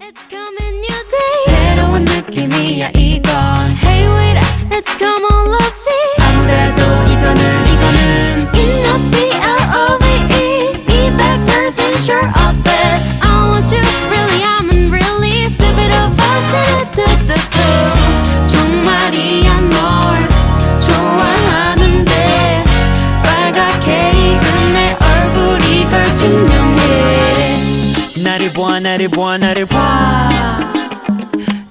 It's coming 나를 봐 나를 봐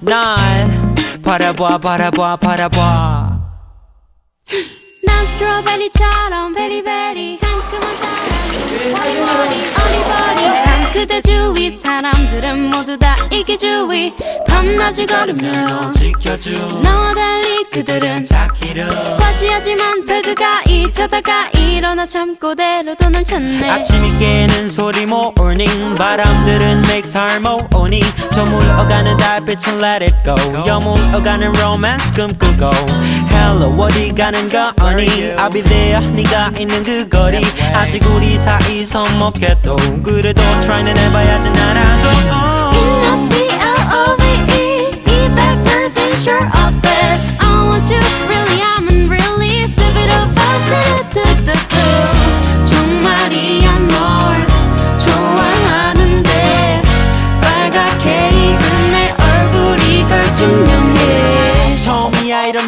나를 봐날 바라봐 바라봐 바라봐. 난 스트로베리처럼 베리베리. 상큼한 머리머리 어리버리. 난 그대 주위 사람들은 모두 다 이게 주위 밤낮을 걸으며 지켜줘. 너와 달리 그들은 자기를 과시하지만 배그가 잊혀다가 일어나 잠꼬대로도 널 찾네. 아침이 깨는 소리 모 닝. 바람들은 make harmony 저 물어가는 달빛은 let it go. 여물어가는 romance 꿈꾸고. Hello 어디 가는 거니 I'll be there. 네가 있는 그 거리. 아직 우리 사이 서먹해도. 그래도 try는 해봐야지 나라도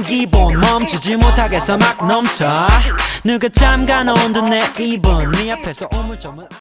이런 기분 멈추지 못하겠어 막 넘쳐. 누가 잠가 놓은 듯내 입은 네 앞에서 우물쭈물